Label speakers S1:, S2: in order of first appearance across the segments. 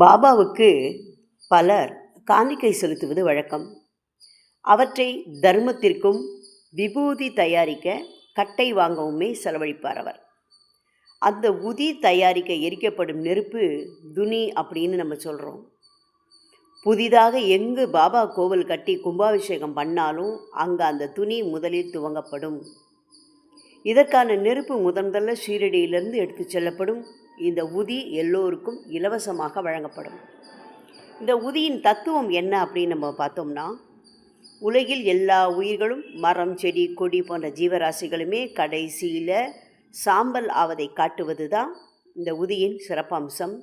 S1: பாபாவுக்கு பலர் காணிக்கை செலுத்துவது வழக்கம். அவற்றை தர்மத்திற்கும் விபூதி தயாரிக்க கட்டை வாங்கவுமே செலவழிப்பார் அவர். அந்த உதி தயாரிக்க எரிக்கப்படும் நெருப்பு துனி அப்படின்னு நம்ம சொல்கிறோம் புதிதாக எங்கு பாபா கோவில் கட்டி கும்பாபிஷேகம் பண்ணாலும் அங்கே அந்த துணி முதலில் துவங்கப்படும். இதற்கான நெருப்பு முதன் முதல்ல ஷீரடியிலிருந்து எடுத்து செல்லப்படும். இந்த உதி எல்லோருக்கும் இலவசமாக வழங்கப்படும். இந்த உதியின் தத்துவம் என்ன அப்படின்னு நம்ம பார்த்தோம்னா உலகில் எல்லா உயிர்களும் மரம் செடி கொடி போன்ற ஜீவராசிகளுமே கடைசியில் சாம்பல் ஆவதை காட்டுவது தான் இந்த உதியின் சிறப்பம்சம்.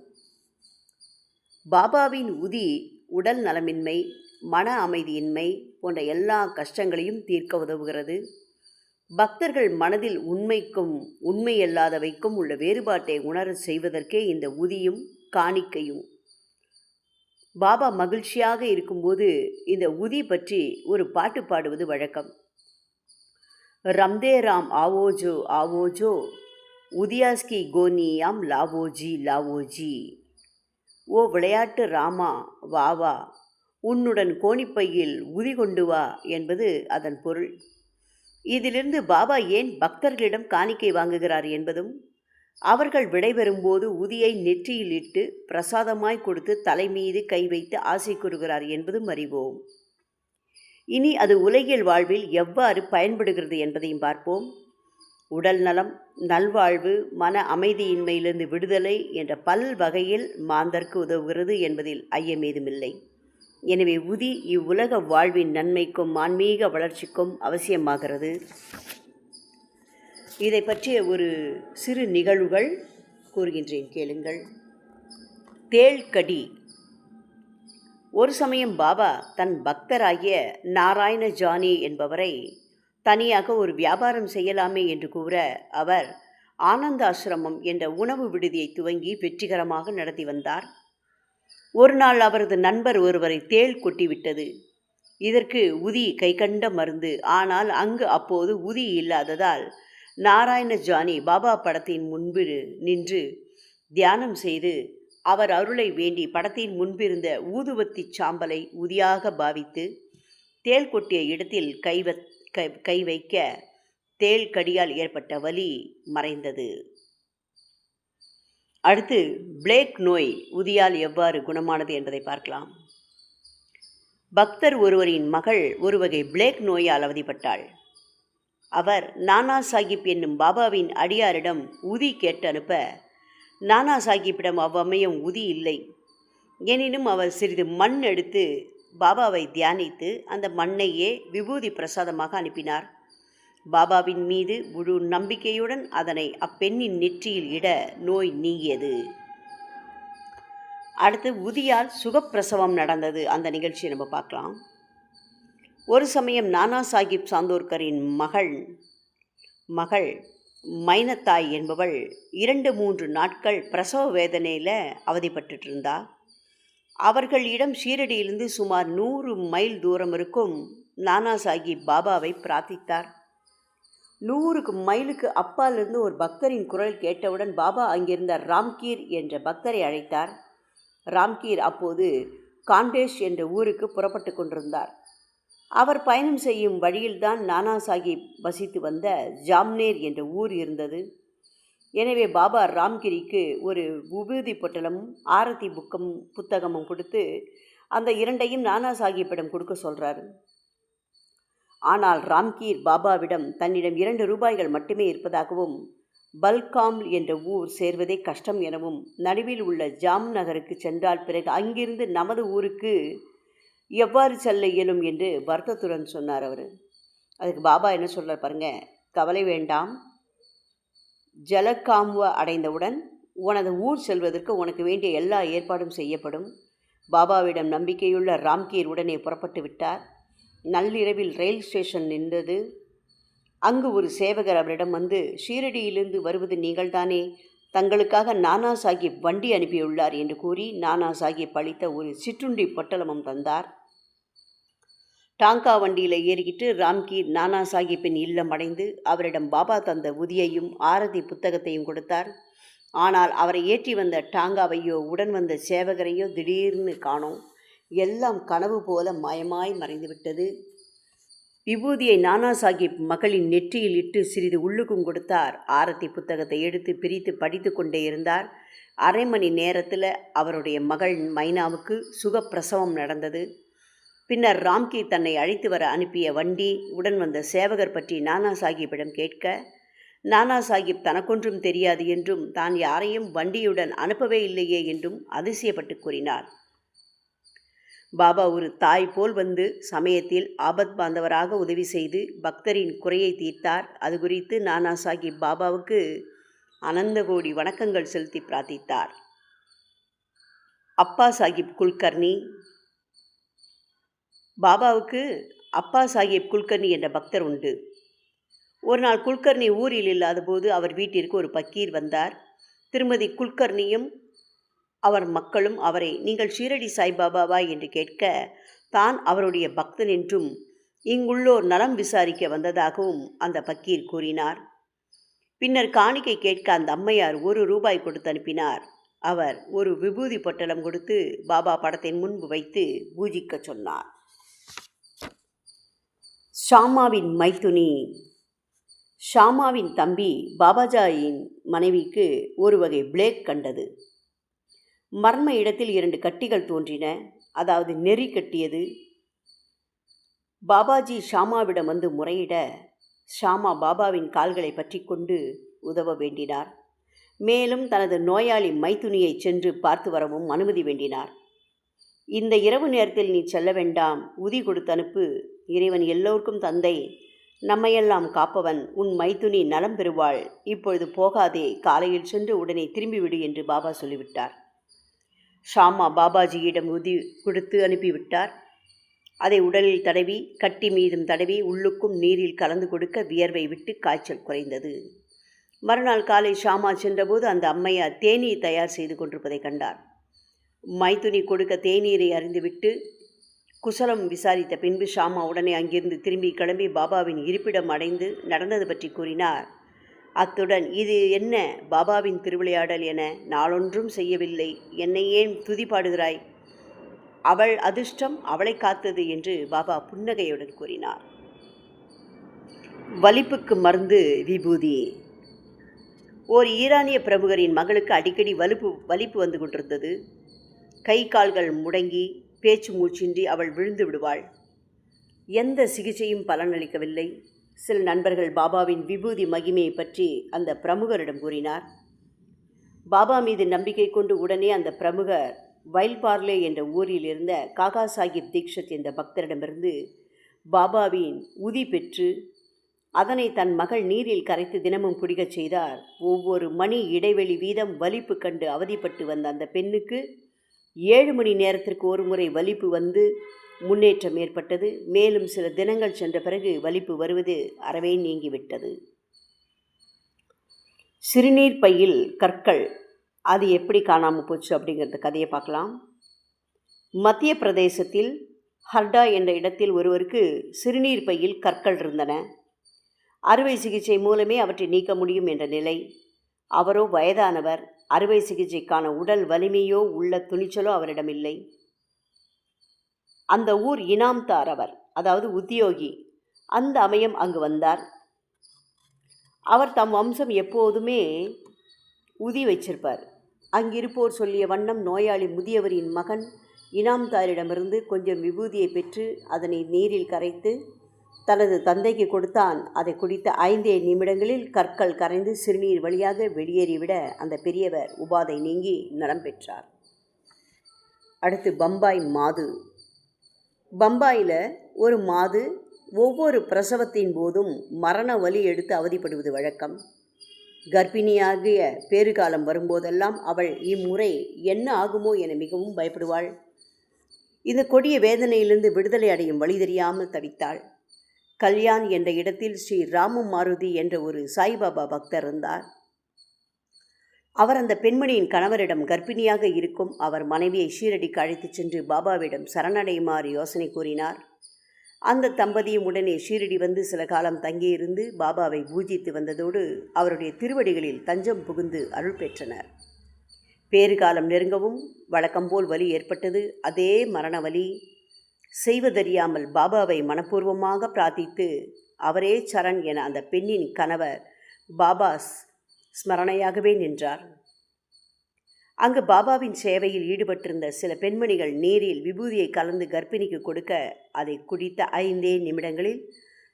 S1: பாபாவின் உதி உடல் நலமின்மை மன அமைதியின்மை போன்ற எல்லா கஷ்டங்களையும் தீர்க்க உதவுகிறது. பக்தர்கள் மனதில் உண்மைக்கும் உண்மையல்லாதவைக்கும் உள்ள வேறுபாட்டை உணர செய்வதற்கே இந்த உதியும் காணிக்கையும். பாபா மகிழ்ச்சியாக இருக்கும்போது இந்த உதி பற்றி ஒரு பாட்டு பாடுவது வழக்கம். ரம்தே ராம் ஆவோஜோ ஆவோஜோ உதியாஸ்கி கோனியாம் லாவோஜி லாவோஜி. ஓ விளையாட்டு ராமா வா வா. உன்னுடன் கோணிப்பையில் உதி கொண்டு வா என்பது அதன் பொருள். இதிலிருந்து பாபா ஏன் பக்தர்களிடம் காணிக்கை வாங்குகிறார் என்பதும் அவர்கள் விடைபெறும்போது உதியை நெற்றியில் இட்டு பிரசாதமாய் கொடுத்து தலைமீது கை வைத்து ஆசை கூறுகிறார் என்பதும் அறிவோம். இனி அது உலகியல் வாழ்வில் எவ்வாறு பயன்படுகிறது என்பதையும் பார்ப்போம். உடல் நலம் நல்வாழ்வு மன அமைதியின்மையிலிருந்து விடுதலை என்ற பல் வகையில் மாந்தர்க்கு உதவுகிறது என்பதில் ஐயமேதுமில்லை. எனவே உதி இவ்வுலக வாழ்வின் நன்மைக்கும் ஆன்மீக வளர்ச்சிக்கும் அவசியமாகிறது. இதை பற்றிய ஒரு சிறு நிகழ்வுகள் கூறுகின்றேன் கேளுங்கள். தேள்கடி. ஒரு சமயம் பாபா தன் பக்தராகிய நாராயண ஜானி என்பவரை தனியாக ஒரு வியாபாரம் செய்யலாமே என்று கூற அவர் ஆனந்த ஆசிரமம் என்ற உணவு விடுதியை துவங்கி வெற்றிகரமாக நடத்தி வந்தார். ஒரு நாள் அவரது நண்பர் ஒருவரை தேள் கொட்டிவிட்டது. இதற்கு உதி கைகண்ட மருந்து. ஆனால் அங்கு அப்போது உதி இல்லாததால் நாராயண ஜானி பாபா படத்தின் முன்பு நின்று தியானம் செய்து அவர் அருளை வேண்டி படத்தின் முன்பிருந்த ஊதுவத்தி சாம்பலை உதியாக பாவித்து தேள் கொட்டிய இடத்தில் கைவ கை கை வைக்க தேல் கடியால் ஏற்பட்ட வலி மறைந்தது. அடுத்து பிளேக் நோய் உதியால் எவ்வாறு குணமானது என்பதை பார்க்கலாம். பக்தர் ஒருவரின் மகள் ஒரு வகை பிளேக் நோயால் அவதிப்பட்டாள். அவர் நானா சாஹிப் என்னும் பாபாவின் அடியாரிடம் உதி கேட்டு அனுப்ப நானா சாஹிப்பிடம் அவ்வமயம் உதி இல்லை. எனினும் அவர் சிறிது மண் எடுத்து பாபாவை தியானித்து அந்த மண்ணையே விபூதி பிரசாதமாக அனுப்பினார். பாபாவின் மீது முழு நம்பிக்கையுடன் அதனை அப்பெண்ணின் நெற்றியில் இட நோய் நீங்கியது. அடுத்து உதியால் சுகப்பிரசவம் நடந்தது. அந்த நிகழ்ச்சியை நம்ம பார்க்கலாம். ஒரு சமயம் நானா சாஹிப் சாந்தோர்கரின் மகள் மகள் மைனத்தாய் என்பவள் இரண்டு மூன்று நாட்கள் பிரசவ வேதனையில் அவதிப்பட்டு இருந்தா அவர்களிடம் ஷீரடியிலிருந்து சுமார் நூறு மைல் தூரம் இருக்கும் நானா சாஹிப் பாபாவை பிரார்த்தித்தார். நூறுக்கு மைலுக்கு அப்பாலிருந்து ஒரு பக்தரின் குரல் கேட்டவுடன் பாபா அங்கிருந்த ராம்கீர் என்ற பக்தரை அழைத்தார். ராம்கீர் அப்போது காண்டேஷ் என்ற ஊருக்கு புறப்பட்டு கொண்டிருந்தார். அவர் பயணம் செய்யும் வழியில்தான் நானா சாஹிப் வசித்து வந்த ஜாம்னேர் என்ற ஊர் இருந்தது. எனவே பாபா ராம்கிரிக்கு ஒரு உபூதி பொட்டலமும் ஆரத்தி புக்கம் புத்தகமும் கொடுத்து அந்த இரண்டையும் நானா சாஹிப்பிடம் கொடுக்க சொல்கிறாரு ஆனால் ராம்கீர் பாபாவிடம் தன்னிடம் இரண்டு ரூபாய்கள் மட்டுமே இருப்பதாகவும் பல்காம் என்ற ஊர் சேர்வதே கஷ்டம் எனவும் நடுவில் உள்ள ஜாம் நகருக்கு சென்றால் பிறகு அங்கிருந்து நமது ஊருக்கு எவ்வாறு செல்ல இயலும் என்று வருத்தத்துடன் சொன்னார் அவர். அதுக்கு பாபா என்ன சொல்கிறார் பாருங்க கவலை வேண்டாம். ஜலக்காம்வ அடைந்தவுடன் உனது ஊர் செல்வதற்கு உனக்கு வேண்டிய எல்லா ஏற்பாடும் செய்யப்படும். பாபாவிடம் நம்பிக்கையுள்ள ராம்கீர் உடனே புறப்பட்டு விட்டார். நள்ளிரவில் ரயில் ஸ்டேஷன் நின்றது. அங்கு ஒரு சேவகர் அவரிடம் வந்து ஷீரடியிலிருந்து வருவது நீங்கள்தானே? தங்களுக்காக நானா சாஹிப் வண்டி அனுப்பியுள்ளார் என்று கூறி நானா சாஹிப் அளித்த ஒரு சிற்றுண்டி பொட்டலமும் தந்தார். டாங்கா வண்டியில் ஏறிக்கிட்டு ராம்கீர் நானா சாஹிப்பின் இல்லம் அடைந்து அவரிடம் பாபா தந்த உதியையும் ஆரதி புத்தகத்தையும் கொடுத்தார். ஆனால் அவரை ஏற்றி வந்த டாங்காவையோ உடன் வந்த சேவகரையோ திடீர்னு காணோம். எல்லாம் கனவு போல மயமாய் மறைந்துவிட்டது. விபூதியை நானா சாஹிப் மகளின் நெற்றியில் இட்டு சிறிது உள்ளுக்கும் கொடுத்தார். ஆரத்தி புத்தகத்தை எடுத்து பிரித்து படித்து கொண்டே இருந்தார். அரை மணி நேரத்தில் அவருடைய மகள் மைனாவுக்கு சுகப்பிரசவம் நடந்தது. பின்னர் ராம்கி தன்னை அழைத்து வர அனுப்பிய வண்டி உடன் வந்த சேவகர் பற்றி நானா சாஹிப்பிடம் கேட்க நானா சாஹிப் தனக்கொன்றும் தெரியாது என்றும் தான் யாரையும் வண்டியுடன் அனுப்பவே இல்லையே என்றும் அதிசயப்பட்டு கூறினார். பாபா ஒரு தாய் போல் வந்து சமயத்தில் ஆபத் பாந்தவராக உதவி செய்து பக்தரின் குறையை தீர்த்தார். அது குறித்து நானா சாஹிப் பாபாவுக்கு அனந்த கோடி வணக்கங்கள் செலுத்தி பிரார்த்தித்தார். அப்பா சாஹிப் குல்கர்னி பாபாவுக்கு அப்பா சாஹிப் குல்கர்னி என்ற பக்தர் உண்டு. ஒரு நாள் குல்கர்னி ஊரில் இல்லாத போது அவர் வீட்டிற்கு ஒரு பக்கீர் வந்தார். திருமதி குல்கர்னியும் அவர் மக்களும் அவரை நீங்கள் ஷீரடி சாய்பாபாவா? என்று கேட்க தான் அவருடைய பக்தன் என்றும் இங்குள்ளோர் நலம் விசாரிக்க வந்ததாகவும் அந்த பக்கீர் கூறினார். பின்னர் காணிக்கை கேட்க அந்த அம்மையார் ஒரு ரூபாய் கொடுத்து அனுப்பினார். அவர் ஒரு விபூதி பொட்டலம் கொடுத்து பாபா படத்தின் முன்பு வைத்து பூஜிக்க சொன்னார். ஷாமாவின் மைத்துனி ஷாமாவின் தம்பி பாபாஜாயின் மனைவிக்கு ஒரு வகை பிளேக் கண்டது. மர்ம இடத்தில் இரண்டு கட்டிகள் தோன்றின. அதாவது நெறி கட்டியது. பாபாஜி ஷாமாவிடம் வந்து முறையிட ஷாமா பாபாவின் கால்களை பற்றி கொண்டு உதவ வேண்டினார். மேலும் தனது நோயாளி மைத்துனியை சென்று பார்த்து வரவும் அனுமதி வேண்டினார். இந்த இரவு நேரத்தில் நீ செல்ல வேண்டாம். உதி கொடுத்து அனுப்பு இறைவன் எல்லோருக்கும் தந்தை. நம்மையெல்லாம் காப்பவன். உன் மைத்துனி நலம் பெறுவாள். இப்பொழுது போகாதே. காலையில் சென்று உடனே திரும்பிவிடு என்று பாபா சொல்லிவிட்டார். ஷாமா பாபாஜியிடம் உதி கொடுத்து அனுப்பிவிட்டார். அதை உடலில் தடவி கட்டி மீதும் தடவி உள்ளுக்கும் நீரில் கலந்து கொடுக்க வியர்வை விட்டு காய்ச்சல் குறைந்தது. மறுநாள் காலை ஷாமா சென்றபோது அந்த அம்மையார் தேநீர் தயார் செய்து கொண்டிருப்பதை கண்டார். மைத்துனி கொடுக்க தேநீரை அறிந்துவிட்டு குசலம் விசாரித்த பின்பு ஷாமா உடனே அங்கிருந்து திரும்பி கிளம்பி பாபாவின் இருப்பிடம் அடைந்து நடந்தது பற்றி கூறினார். அத்துடன் இது என்ன பாபாவின் திருவிளையாடல் என நாளொன்றும் செய்யவில்லை. என்னை ஏன் துதி பாடுகிறாய் அவள் அதிர்ஷ்டம் அவளை காத்தது என்று பாபா புன்னகையுடன் கூறினார். வலிப்புக்கு மருந்து விபூதி. ஓர் ஈரானிய பிரமுகரின் மகளுக்கு அடிக்கடி வலுப்பு வலிப்பு வந்து கொண்டிருந்தது. கை கால்கள் முடங்கி பேச்சு மூச்சின்றி அவள் விழுந்து விடுவாள். எந்த சிகிச்சையும் பலனளிக்கவில்லை. சில நண்பர்கள் பாபாவின் விபூதி மகிமையை பற்றி அந்த பிரமுகரிடம் கூறினார். பாபா மீது நம்பிக்கை கொண்டு உடனே அந்த பிரமுகர் வயல்பார்லே என்ற ஊரில் இருந்த காகா சாஹிப் தீக்ஷத் என்ற பக்தரிடமிருந்து பாபாவின் உதி பெற்று அதனை தன் மகள் நீரில் கரைத்து தினமும் குடிக்கச் செய்தார். ஒவ்வொரு மணி இடைவெளி வீதம் வலிப்பு கண்டு அவதிப்பட்டு வந்த அந்த பெண்ணுக்கு ஏழு மணி நேரத்திற்கு ஒரு முறை வலிப்பு வந்து முன்னேற்றம் ஏற்பட்டது. மேலும் சில தினங்கள் சென்ற பிறகு வலிப்பு வருவது அறவே நீங்கிவிட்டது. சிறுநீர் பையில் கற்கள் அது எப்படி காணாமல் போச்சு அப்படிங்கிறத கதையை பார்க்கலாம். மத்திய பிரதேசத்தில் ஹர்டா என்ற இடத்தில் ஒருவருக்கு சிறுநீர் பையில் கற்கள் இருந்தன. அறுவை சிகிச்சை மூலமே அவற்றை நீக்க முடியும் என்ற நிலை. அவரோ வயதானவர் அறுவை சிகிச்சைக்கான உடல் வலிமையோ உள்ள துணிச்சலோ அவரிடமில்லை. அந்த ஊர் இனாம்தார் அவர் அதாவது உத்தியோகி அந்த அமையம் அங்கு வந்தார். அவர் தம் வம்சம் எப்போதுமே உதி வச்சிருப்பார். அங்கிருப்போர் சொல்லிய வண்ணம் நோயாளி முதியவரின் மகன் இனாம்தாரிடமிருந்து கொஞ்சம் விபூதியை பெற்று அதனை நீரில் கரைத்து தனது தந்தைக்கு கொடுத்தான். அதை குடித்த ஐந்தே நிமிடங்களில் கற்கள் கரைந்து சிறுநீர் வழியாக வெளியேறிவிட அந்த பெரியவர் உபாதை நீங்கி நலம் பெற்றார். அடுத்து பம்பாய் மாது. பம்பாயில் ஒரு மாது ஒவ்வொரு பிரசவத்தின் போதும் மரண வலி எடுத்து அவதிப்படுவது வழக்கம். கர்ப்பிணியாகிய பேறுகாலம் வரும்போதெல்லாம் அவள் இம்முறை என்ன ஆகுமோ என மிகவும் பயப்படுவாள். இந்த கொடிய வேதனையிலிருந்து விடுதலை அடையும் வழி தெரியாமல் தவித்தாள். கல்யாண் என்ற இடத்தில் ஸ்ரீ ராம மாருதி என்ற ஒரு சாய்பாபா பக்தர் இருந்தார். அவர் அந்த பெண்மணியின் கணவரிடம் கர்ப்பிணியாக இருக்கும் அவர் மனைவியை ஷீரடிக்கு அழைத்துச் சென்று பாபாவிடம் சரணடையுமாறு யோசனை கூறினார். அந்த தம்பதியும் உடனே ஷீரடி வந்து சில காலம் தங்கியிருந்து பாபாவை பூஜித்து வந்ததோடு அவருடைய திருவடிகளில் தஞ்சம் புகுந்து அருள் பெற்றனர். பேறுகாலம் நெருங்கவும் வழக்கம்போல் வலி ஏற்பட்டது. அதே மரண வலி செய்வதறியாமல் பாபாவை மனப்பூர்வமாக பிரார்த்தித்து அவரே சரண் என அந்த பெண்ணின் கணவர் பாபாஸ் ஸ்மரணையாகவே நின்றார். அங்கு பாபாவின் சேவையில் ஈடுபட்டிருந்த சில பெண்மணிகள் நீரில் விபூதியை கலந்து கர்ப்பிணிக்கு கொடுக்க அதை குடித்த ஐந்தே நிமிடங்களில்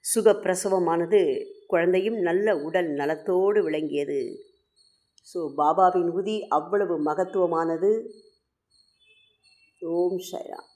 S1: சுகப்பிரசவமானது குழந்தையும் நல்ல உடல் நலத்தோடு விளங்கியது. ஸோ பாபாவின் உதி அவ்வளவு மகத்துவமானது? ஓம் சைராம்